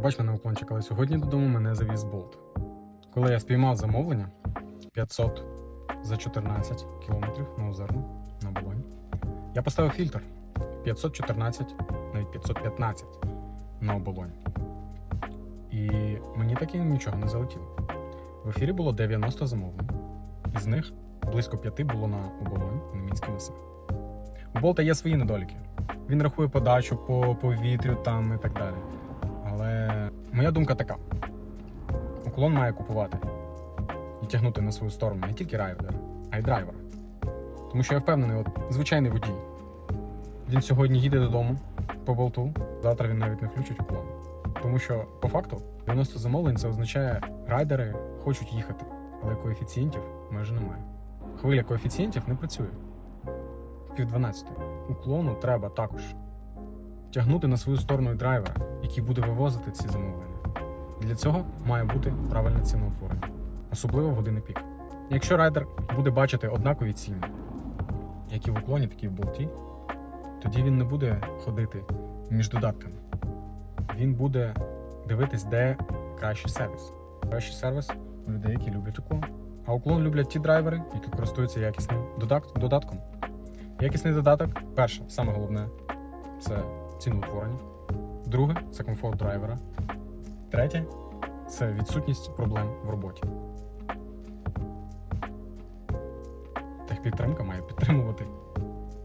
Пробач мене уклончик, але сьогодні додому мене завіз болт. Коли я спіймав замовлення 500 за 14 кілометрів на озерну на Болонь, я поставив фільтр 514, навіть 515 на оболонь. І мені таки нічого не залетіло. В ефірі було 90 замовлень, із них близько 5 було на оболонь на мінське місце. У болта є свої недоліки. Він рахує подачу по повітрю там і так далі. Але моя думка така: уклон має купувати і тягнути на свою сторону не тільки райдера, а й драйвера. Тому що я впевнений, от звичайний водій. Він сьогодні їде додому по болту, завтра він навіть не включить уклон. Тому що по факту 90 замовлень це означає, райдери хочуть їхати, але коефіцієнтів майже немає. Хвиля коефіцієнтів не працює. Пів 12. Уклону треба також тягнути на свою сторону драйвера, який буде вивозити ці замовлення. І для цього має бути правильне ціноутворення, особливо в години пік. Якщо райдер буде бачити однакові ціни, як і в уклоні, так і в болті, тоді він не буде ходити між додатками. Він буде дивитись, де кращий сервіс. Кращий сервіс у людей, які люблять уклон. А уклон люблять ті драйвери, які користуються якісним додатком. Якісний додаток, перше, саме головне, це ціноутворення. Друге це комфорт драйвера. Третє це відсутність проблем в роботі. Техпідтримка має підтримувати.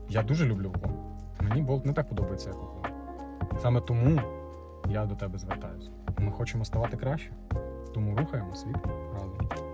Я дуже люблю уклон. Мені болт не так подобається, як уклон. Саме тому я до тебе звертаюся. Ми хочемо ставати краще, тому рухаємо світ разом.